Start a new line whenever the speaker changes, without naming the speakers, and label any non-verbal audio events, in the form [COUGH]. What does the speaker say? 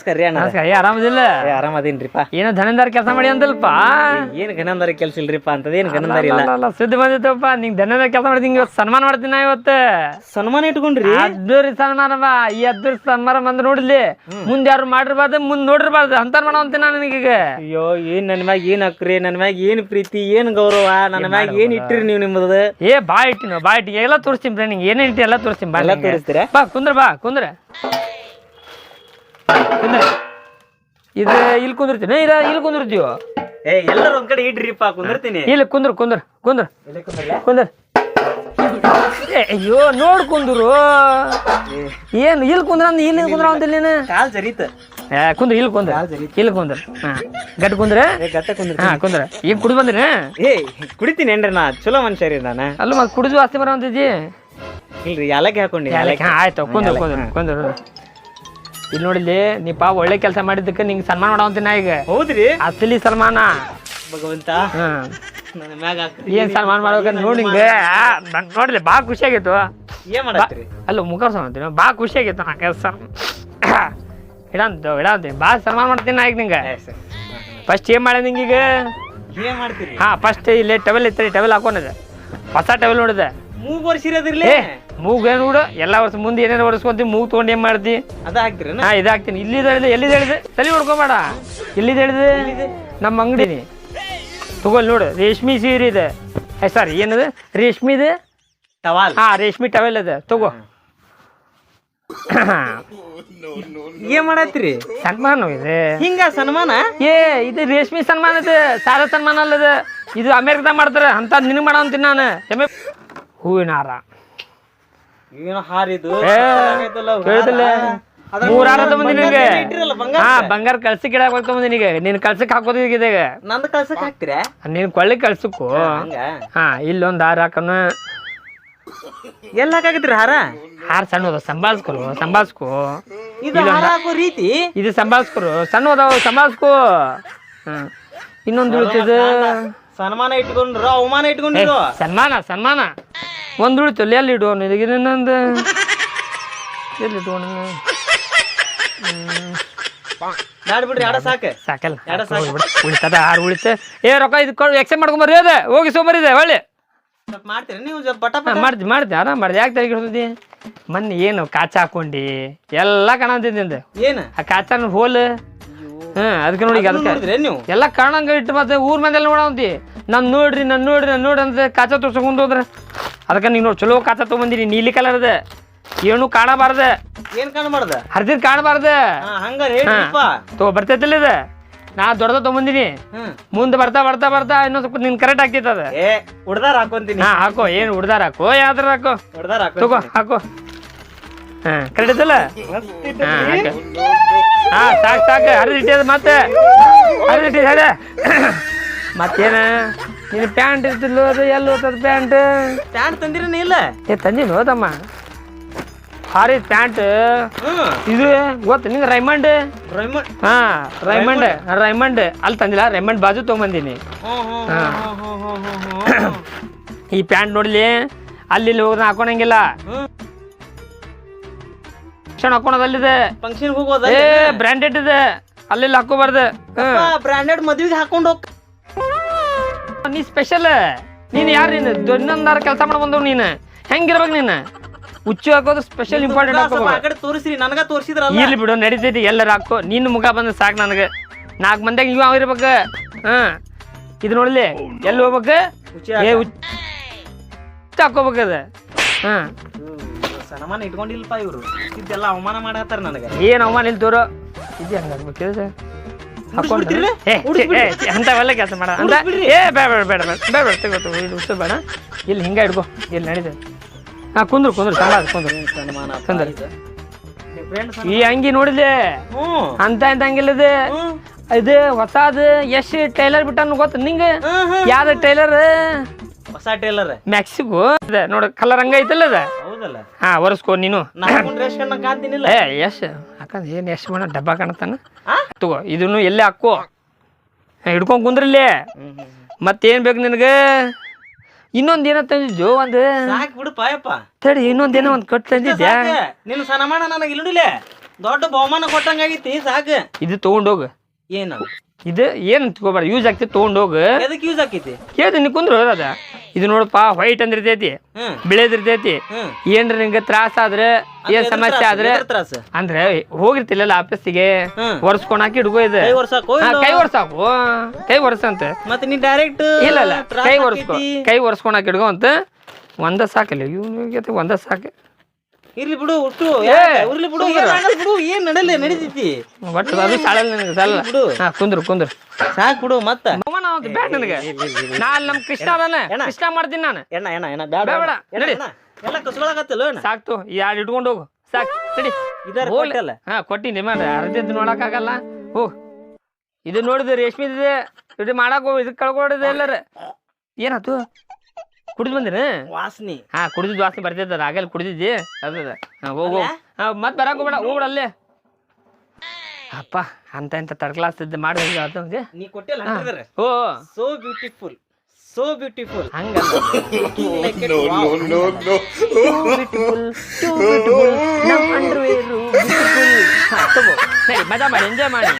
ನಮಸ್ಕಾರ ರೀ ಅಣ್ಣ
ನಮಸ್ಕಾರ. ಏ ಆರಾಮದಿಲ್ಲ?
ಏ ಆರಾಮದೇನ್ರಿಪ್ಪ?
ಏನೋ ಧನಂದಾರ ಕೆಲಸ ಮಾಡಿ ಅಂತಲ್ಪ
ಏನ್ ಗನಂದಾರಿ ಕೆಲ್ಸ ಇಲ್ರಿಪ್ಪ ಅಂತದೇನ್ ಗನಂದಾರಿ ಇಲ್ಲ?
ಸುದ್ದಿ ಬಂದಿತ್ತಪ್ಪ. ನಿಂಗೆ ಧನಂದಾರ ಕೆಲಸ ಮಾಡಿದ್ ಇವತ್ತು ಸನ್ಮಾನ ಮಾಡ್ತೀನಿ ನಾ ಇವತ್ತು.
ಸನ್ಮಾನ ಇಟ್ಕೊಂಡ್ರಿ?
ಅದ್ದೂರಿ ಸನ್ಮಾನ ಬಾ. ಈ ಅದ್ದೂರಿ ಸನ್ಮಾನ ಬಂದು ನೋಡಿಲಿ. ಮುಂದೆ ಯಾರು ಮಾಡಿರ್ಬಾರ್ದು ಮುಂದೆ ನೋಡಿರ್ಬಾರ್ದು. ಅಂತ ಮಾಡೋ ಅಂತೀನಿ ನಾನು ಈಗ
ಅಯ್ಯೋ ಏನ್ ನನ್ ಮ್ಯಾಗ ಏನ್ ಅಕ್ರಿ ನನ್ ಮ್ಯಾಗ ಏನ್ ಪ್ರೀತಿ ಏನ್ ಗೌರವ? ನನ್ ಮ್ಯಾಗ ಏನ್ ಇಟ್ಟಿರಿ ನೀವು ನಿಮ್ಮದು?
ಏ ಬಾ ಇಟ್ಟಿನ ಬಾ ಇಟ್ಟಿ ಎಲ್ಲ ತೋರಿಸ್ತೀನಿ ನಿಂಗೆ. ಏನೇನು ಇಟ್ಟಿ ಎಲ್ಲ ತೋರಿಸ್ತೀನಿ. ಬಾ
ಎಲ್ಲ
ನಿಂಗೆ.
ತೋರಿಸ್ತೀರಾ?
ಬಾ ಕುಂದ್ರ ಬಾ ಕುಂದ್ರ. ಕುಂದ್ರ ಇದು ಇಲ್ಲಿ ಕುಂದಿರ್ತೀನಿ. ಇಲ್ಲ ಇಲ್ಲಿ ಕುಂದಿರ್ತೀವ
ಏ ಎಲ್ಲರೂ ಒಂದ್ ಕಡೆ ಇಡ್ರಿಪ್ಪ ಕುಂದಿರ್ತೀನಿ.
ಇಲ್ಲಿ ಕುಂದ್ರ ಕುಂದ್ರ ಕುಂದ್ರ? ಕುಂದ್ರ. ಏ ಅಯ್ಯೋ ನೋಡ್ ಕುಂದ್ರು. ಏನು ಇಲ್ಲಿ ಕುಂದ್ರ ಅಂದ್ ಇಲ್ಲಿ ಕುಂದ್ರ ಅಂತ ನೀನು?
ಕಾಲ್ ಜರೀತ.
ಏ ಕುಂದ್ರ ಇಲ್ಲಿ ಕುಂದ್ರ. ಇಲ್ಲಿ ಕುಂದ್ರ. ಹಾ. ಗಟ್ಟ ಕುಂದ್ರ?
ಏ ಗಟ್ಟ ಕುಂದ್ರ
ಹಾ ಕುಂದ್ರ. ಈಗ ಕುಡಿದು ಬಂದಿನ
ಏ ಕುಡಿತೀನಿ ಏನ್ರಿ ನಾ. ಚಲೋ ಮನುಷ್ಯ ರೀ ನಾನು.
ಅಲ್ಲ ಮತ್ತೆ ಕುಡಿದು ಆಸ್ತಿ ಬರೋ ಅಂತಿದ್ದಿ
ಇಲ್ರಿ ಯಾಲಕ್ಕೆ ಹಾಕೊಂಡಿ
ಹಾ ಆಯ್ತು ಕುಂದ್ರ ಕುಂದ್ರ ಕುಂದ್ರ. ಇಲ್ಲಿ ನೋಡಿಲಿ ನೀ ಪಾ ಒಳ್ಳೆ ಕೆಲಸ ಮಾಡಿದ್ದಕ್ಕೆ ನಿಂಗೆ ಸನ್ಮಾನ ಮಾಡವಂತೀನಿ ಈಗ.
ಹೌದ್ರಿ?
ಅಸಲಿ ಸನ್ಮಾನ.
ಭಗವಂತ
ಹ್ಮ್
ನನ್ನ ಮ್ಯಾಗ ಹಾಕ್ರಿ.
ಏನ್ ಸನ್ಮಾನ ಮಾಡ್ಬೇಕಂತ ನೋಡಿ ಆ ನಂಗೆ ನೋಡ್ಲಿ ಬಾ ಖುಷಿ ಆಗಿತ್ತು.
ಏನ್ ಮಾಡತ್ರಿ
ಅಲ್ಲ ಮುಖ ಅಂತೀನಿ ಬಾ ಖುಷಿ ಆಗಿತ್ತು ನಾ ಕೆಲಸ. [COUGHS] ಇಡಂತ ಇಡಂತೀನಿ ಭಾಳ ಸನ್ಮಾನ ಮಾಡ್ತೀನಿ ನಾ ಈಗ ನಿಂಗೆ. ಫಸ್ಟ್ ಏನು ಮಾಡ್ಯ ನಿಂಗೆ ಈಗ?
ಏನ್ ಮಾಡ್ತೀರಿ?
ಹಾಂ ಫಸ್ಟ್ ಇಲ್ಲಿ ಟವೆಲ್ ಇತ್ತು ಟವೆಲ್ ಹಾಕೊಂಡಿದೆ ಹೊಸ ಟವೆಲ್ ನೋಡಿದೆ.
ಮೂಗ್ ವರ್ಷಿರೋದಿರ್ಲಿ
ಏ ಮೂಗ್ ಏನು ನೋಡು ಎಲ್ಲ ವರ್ಷ ಮುಂದೆ ಏನೇನು ಒರೆಸ್ಕೊಂತಿ ಮೂಗ್ ತೊಗೊಂಡು ಏನ್ ಮಾಡ್ತಿ?
ಅದ ಹಾಕ್ತಿರಿ
ಹಾಂ ಇದು ಹಾಕ್ತೀನಿ ಇಲ್ಲಿದ್ದು ಹೇಳಿದೆ ಎಲ್ಲಿದ ಹೇಳಿದೆ? ತಲೆ ಹೊಡ್ಕೊಬೇಡ ಇಲ್ಲಿದ ಹೇಳಿದೆ? ನಮ್ಮ ಅಂಗಡಿ ತಗೊಳ್ಳಿ ನೋಡು ರೇಷ್ಮಿ ಸೀರೆ ಇದೆ. ಸಾರಿ ಏನದು? ರೇಷ್ಮಿ ಇದೆ
ಟವಾಲ್.
ಹಾ ರೇಷ್ಮಿ ಟವೆಲ್ ಇದೆ. ತಗೋ.
ಏನ್ ಮಾಡತ್ರಿ
ಸನ್ಮಾನ ಇದೆ.
ಹಿಂಗ ಸನ್ಮಾನ?
ಏ ಇದು ರೇಷ್ಮಿ ಸನ್ಮಾನ ಇದೆ ಸಾರ ಸನ್ಮಾನ ಅಲ್ಲದ. ಇದು ಅಮೇರಿಕದಾಗ ಮಾಡ್ತಾರೆ ಅಂತ ನಿನಗೆ ಮಾಡೋ ಅಂತೀನಿ ನಾನು. ಹೂವಿನ ಹಾರ
ಏನೋ ಹಾರಿದು?
ಏ, ಕೇಳ್ದಿಲ್ಲ? ಮೂರ್ ಹಾರ ತಗೊಂಡಿ ನಿನಗೆ. ಹಾ ಬಂಗಾರ ಕಳ್ಸಿ ಇಡಕ್ ಹೋಗ್ತಂಬಂದಿ ನಿನಗೆ. ನೀನ್ ಕಳ್ಸಕ್ಕೆ ಹಾಕೋದು ಇದೆ. ಈಗ
ನಂದು ಕಳ್ಸಕ್ ಹಾಕ್ತಿರ?
ನೀನ್ ಕೊಳ್ಳಿ ಕಳ್ಸಕ್ಕು
ಹಂಗ?
ಹಾ ಇಲ್ಲೊಂದು ಹಾರ ಹಾಕನ.
ಎಲ್ಲ ಹಾಕಾಕತ್ರಿ ಹಾರ?
ಹಾರ ಸಣ್ಣದ ಸಂಭಾಳ್ಸ್ಕೊರು ಸಂಭಾಳ್ಸ್ಕೊ.
ಇದು ಹಾರ ಹಾಕೋ ರೀತಿ?
ಇದು ಸಂಭಾಳ್ಸ್ಕೊರು ಸಣ್ಣ ಅದಾವ ಸಂಭಾಳ್ಸ್ಕೊ. ಹ್ಮ್ ಇನ್ನೊಂದು ಉಳಿತದ
ಸನ್ಮಾನ ಇಟ್ಕೊಂಡ್ರು ಅವಮಾನ ಇಟ್ಕೊಂಡಿರು?
ಸನ್ಮಾನ ಸನ್ಮಾನ. ಒಂದು ಉಳಿತಲ್ಲ ಎಲ್ಲಿ ಇಡುವ ಇದಕ್ಕೆ ಇನ್ನೊಂದು ಎಲ್ಲಿ ಇಡೋಣ
ನಾಡ್ ಬಿಡ್ರಿ ಆಡ ಸಾಕ.
ಸಾಕಲ್ಲ.
ಎರಡು ಸಾಕು.
ಉಳಿತದ ಆರು ಉಳಿತು. ಏ ರೊಕ್ಕ ಇದು ಎಕ್ಸೆಪ್ಟ್ ಮಾಡ್ಕೊಂಬರ್ರಿ ಅದ ಹೋಗಿ ಸೋಮರಿದೆ ಒಳ್ಳೆ
ಸ್ವಲ್ಪ ಮಾಡ್ತೀರಿ ನೀವು
ಹಾ, ಮಾಡ್ತಿ ಮಾಡ್ತಿ ಆರಾಮ್ ಮಾಡ್ದೆ. ಯಾಕೆ ತೆರಿಗೆ ಹಿಡ್ದಿ ಮೊನ್ನೆ ಏನು ಕಾಚ ಹಾಕೊಂಡಿ ಎಲ್ಲ ಕಾಣಂತಿದ್ದಿಂದ
ಏನು?
ಆ ಕಾಚಾನ ಹೋಲ್ ಹ್ಮ್ ಅದಕ್ಕೆ ನೋಡಿ ಈಗ ಅದಕ್ಕೆ.
ನೋಡಿದ್ರಿ ನೀವು?
ಎಲ್ಲ ಕಾಣಂಗ ಇಟ್ಟು ಮತ್ತೆ ಊರ್ ಮೇಲೆ ನೋಡಂತಿ ನನ್ ನೋಡ್ರಿ ನನ್ ನೋಡ್ರಿ ನನ್ ನೋಡ್ರಿ ಅಂತ ಕಾಚ ತೋರ್ಸ್ಕೊಂಡ್ ಹೋದ್ರ. ಅದಕ್ಕೆ ನೀವು ನೋಡಿ ಚಲೋ ಕಾಚ ತೊಗೊಂಬಂದಿನಿ ನೀಲಿ ಕಲರ್ ಅದ. ಏನು ಕಾಣಬಾರ್ದ.
ಏನ್ ಕಾಣಬಾರ್ದೆ?
ಹರಿದಿದ್ ಕಾಣಬಾರ್ದ.
ಹಾ ಹೇಳ್ರಿಪ್ಪ
ತಗೋ ಬರ್ತೈತಿಲ್ಲ ಇದೆ. ನಾ ದೊಡ್ಡದ
ತಗೊಂಡಿನಿ
ಮುಂದೆ ಬರ್ತಾ ಬರ್ತಾ ಬರ್ತಾ ಇನ್ನೊಂದ್ ಸ್ವಲ್ಪ ನಿನ್ ಕರೆಕ್ಟ್ ಆಗ್ತೈತೆ ಅದ.
ಏ ಉಡ್ದಾರ ಹಾಕೊಂತೀನಿ.
ಹಾ ಹಾಕೋ ಏನ್ ಹುಡ್ದಾರ ಹಾಕೋ ಯಾವ್ದಾರ ಹಾಕೋ.
ಉಡ್ದಾರ
ತಗೋ
ಹಾಕೋ.
ಹಾಕೋ ಹಾ ಕರೆಕ್ಟ್ ಐತಲ್ಲ? ಹಾ ಹಾಕ. ಹಾ ಸಾಕು ಸಾಕು. ಹರಿದಿಟ್ಟಿದ್ ಮತ್ತೆ. ಹರಿದಿಟ್ಟಿದ್ ಹೇಳ. ಮತ್ತೇನ? ನಿನ್ನ ಪ್ಯಾಂಟ್ ಇರ್ತಿದ್ಲು ಅದು ಎಲ್ಲಿ ಹೋಗ್ತದ ಪ್ಯಾಂಟ್?
ಪ್ಯಾಂಟ್ ತಂದಿರನ ಇಲ್ಲ?
ಏ ತಂದಿನ ಹೋದಮ್ಮ. ಹಾರಿ ಪ್ಯಾಂಟ್. ಇದು ಗೊತ್ತು ನಿಂಗೆ ರೈಮಂಡ್?
ರೈಮಂಡ್.
ಹಾ ರೈಮಂಡ್ ರೈಮಂಡ್. ಅಲ್ಲಿ ತಂದಿಲ್ಲ ರೈಮಂಡ್ ಬಾಜು ತೊಗೊಂಬಂದಿನಿ. ಈ ಪ್ಯಾಂಟ್ ನೋಡ್ಲಿ ಅಲ್ಲಿ ಇಲ್ಲಿ ಹೋಗೋದನ್ನ ಹಾಕೊಳಂಗಿಲ್ಲ.
ಹ್ಮ್
ಹಾಕೋಣದಲ್ಲಿದೆ
ಫಂಕ್ಷನ್ ಹೋಗೋದ
ಏ ಬ್ರ್ಯಾಂಡೆಡ್ ಇದೆ. ಅಲ್ಲಿ ಹಾಕೋಬಾರ್ದು ಹ್ಮ್
ಬ್ರಾಂಡೆಡ್ ಮದ್ವಿಗೆ ಹಾಕೊಂಡು ಹೋಗ್.
ನೀ ಸ್ಪೆಷಲ್ ನೀನು ಯಾರು ನೀನು? ದೊಡ್ಡಂದಾರ ಕೆಲಸ ಮಾಡಿ ಬಂದವ್ ನೀನು. ಹೆಂಗಿರ್ಬೇಕು ನೀನು? ಹುಚ್ಚು ಹಾಕೋದು ಸ್ಪೆಷಲ್ ಇಂಪಾರ್ಟೆಂಟ್
ತೋರಿಸ್ರಿ. ನನಗ ತೋರಿಸಿದ್ರಲ್ಲ.
ಇರ್ಲಿ ಬಿಡು ನಡೀತೈತಿ. ಎಲ್ಲರ ಹಾಕೋ ನಿನ್ನ ಮುಖ ಬಂದ ಸಾಕು ನನಗೆ. ನಾಲ್ಕು ಮಂದಿಯಾಗ ಇವ ಆಗಿರ್ಬೇಕು ಹಾ. ಇದು ನೋಡ್ಲಿ ಎಲ್ಲಿ ಹೋಗ್ಬೇಕು?
ಹಾಕೋಬೇಕದ
ಏ ಹುಚ್ಚ ಹಾಕೋಬೇಕು ಅದು. ಹಾಂ.
ಸನ್ಮಾನ ಇಟ್ಕೊಂಡಿಲ್ಲಪ್ಪ ಇವರು. ಇದೆಲ್ಲ ಅವಮಾನ ಮಾಡತ್ತಾರ ನನಗೆ.
ಏನು ಅವಮಾನ ಇಲ್ಲಿ ತೋರು. ಇದು ಹಂಗಾಗ್ಬೇಕು ಛೆ, ಅಂಥವೆಲ್ಲ ಕೆಲಸ ಮಾಡ. ಅಂತ ಏ ಬೇಡ ಬೇಡ ಬೇಡ ಬೇಡ ಬೇಡ ಬೇಡ ತಗೋ ತಗೋ ಇದು ಬೇಡ. ಇಲ್ಲಿ ಹಿಂಗೆ ಇಡ್ಕೋ ಇಲ್ಲಿ ನಡೀತದೆ ಹಾಂ ಕುಂದ್ರು ಕುಂದ್ರು ಚಂದ ಕುಂದ್ರು.
ಫ್ರೆಂಡ್
ಈ ಅಂಗಿ ನೋಡಿದೆ ಅಂತ ಇಂತ ಅಂಗಿಲ್ಲ ಇದು ಹೊಸಾದ ಎಷ್ಟು ಟೈಲರ್ ಬಿಟ್ಟಾನ ಗೊತ್ತ ನಿಂಗ. ಯಾವ್ದು ಟೈಲರ್?
ಹೊಸ ಟೈಲರ್.
ಮ್ಯಾಕ್ಸಿಗೂ. ನೋಡು ಕಲರ್ ಹಂಗ ಐತಲ್ಲ ಅದ. ಹಾ ಒರೆಸ್ಕೋ ನೀನು.
ನಾ ಹಾಕೊಂಡ್ರೆ ಎಷ್ಟ್ ಕಾಣ್ತೀನಿಲ್ಲ.
ಏ ಯಾಕಂದ್ರೆ ಏನು ಎಷ್ಟು ಮಾಡ ಡಬ್ಬ ಕಾಣತಾನ? ತಗೋ ಇದನ್ನು ಎಲ್ಲೇ ಹಾಕೋ? ಹಿಡ್ಕೊಂಡ್ ಕುಂದ್ರಲ್ಲಿ. ಮತ್ತೇನ್ ಬೇಕು ನಿನಗೆ? ಇನ್ನೊಂದು ಏನೋ ತಂದಿದ್ದು ಒಂದು?
ಸಾಕ್ ಬಿಡು ಪಾಯಪ್ಪ.
ತಡಿ ಇನ್ನೊಂದು ಏನೋ ಒಂದು ಕಟ್
ತಂದಿದ್ದೆ. ನಿನ್ನ ಸನ್ಮಾನ ನನಗೆ ಇಲ್ಲಿಡಿಲೆ. ದೊಡ್ಡ ಬಹುಮಾನ ಕೊಟ್ಟಂಗಾಗಿತಿ ಸಾಕ.
ಇದು ತಗೊಂಡೋಗು
ಏನು?
ಇದು ಏನು ತಗೋಬಾರ ಯೂಸ್ ಆಗ್ತೈತಿ ತಗೊಂಡೋಗ
ಎದಕ್ ಯೂಸ್ ಆಕೈತಿ
ಕೇಳ್ತೀನಿ ನೀ ಕುಂದ್ರು ಅದ. ಇದು ನೋಡಪ್ಪ ವೈಟ್ ಅಂದ್ರ
ಇರ್ತೈತಿ
ಬಿಳೇದಿರ್ತೈತಿ ಏನ್ರ ನಿಂಗೆ ತ್ರಾಸ ಆದ್ರೆ ಏನ್ ಸಮಸ್ಯೆ ಆದ್ರೆ ಅಂದ್ರೆ ಹೋಗಿರ್ತಿಲ್ಲ ಆಫೀಸಿಗೆ ಒರ್ಸ್ಕೊಂಡಾಕಿ ಹಿಡ್ಕೋ ಇದೆ.
ಕೈ
ಒರ್ಸಾಕು ಕೈ ಒರ್ಸಂತ.
ಮತ್ತೆ ನೀ ಡೈರೆಕ್ಟ್
ಇಲ್ಲ ಇಲ್ಲ. ಕೈ ಒರ್ಸ್ಕೊ ಕೈ ಒರ್ಸ್ಕೊಂಡಾಕಿ ಹಿಡ್ಕೊ ಅಂತ. ಒಂದ ಸಾಕಲ್ಲ. ಇವ್ನಿಗೆ ಒಂದ ಸಾಕು.
ಇರ್ಲಿ ಬಿಡು ಒಟ್ಟು.
ಏ,
ಇರ್ಲಿ ಬಿಡು ಬಿಡು ಏನ್ ನಡಲ್ಲ ನಡೀತೈತಿ?
ಒಟ್ಟು ಅದು ಸಾಳಲ್ಲ ನನಗೆ
ಬಿಡು.
ಹಾ ಕುಂದ್ರು ಕುಂದ್ರು.
ಸಾಕ್ ಬಿಡು ಮತ್ತ.
ಅವನ ಅವ್ನು ಬ್ಯಾಡ ನನಗೆ. ನಾ ಅಲ್ಲಿ ನಮ್ ಕೃಷ್ಣ ಅದಾನ? ಕೃಷ್ಣ ಮಾಡ್ತೀನಿ ನಾನು.
ಎಣ್ಣ ಎಣ್ಣ ಎಣ್ಣ.
ಬೇಡ, ಬೇಡ, ನಡಿ.
ಎಲ್ಲ ಕಸ್ಕೊಳಕತ್ತಿಲ್ಲ
ಸಾಕ್ತು ಎರಡು ಇಟ್ಕೊಂಡು ಹೋಗು. ಸಾಕ್ ನಡಿ.
ಇದರ ಹೋಗಲ್ಲ
ಹಾ ಕೊಟ್ಟಿನಿ ಮಾಡಿ ಅರ್ಧದ್ದು ನೋಡಕ್ಕಾಗಲ್ಲ. ಹೋಗ್. ಇದು ನೋಡಿದ್ರೆ ಇದೆ. ಇದು ಮಾಡಕ್ ಹೋಗಿ ಇದಕ್ಕೆ ಕಳ್ಕೊಡಿದೆ ಎಲ್ಲರ. ಏನಾಯ್ತು? ಕುಡಿದು ಬಂದಿನ
ವಾಸನಿ.
ಹಾ ಕುಡಿದಿದ್ದು ವಾಸನೆ ಬರ್ತಿದ್ದ ಆಗಲ್ಲ ಕುಡಿದಿದ್ದಿ. ಅದ ಹೋಗು ಮತ್ ಮತ್ತೆ ಬರಕ್ ಹೋಗ್ಬೇಡ ಹೋಗ್ಬಿಡ ಅಲ್ಲೇ. ಅಪ್ಪ ಅಂತ ಎಂತ ತರ್ಡ್ ಕ್ಲಾಸ್ ಇದ್ದ ಮಾಡಿ
ನೀ ಕೊಟ್ಟಿಲ್ಲ ಹಂಗಿದ್ರೆ
oh
so beautiful so beautiful
ಹಂಗಲ್ಲ.
ಬ್ಯೂಟಿಫುಲ್
ನಮ್ಮ ಅಂಡರ್ವೇರು ಬ್ಯೂಟಿಫುಲ್ ಮಜಾ ಮಾಡಿ ಎಂಜಾಯ್ ಮಾಡಿ.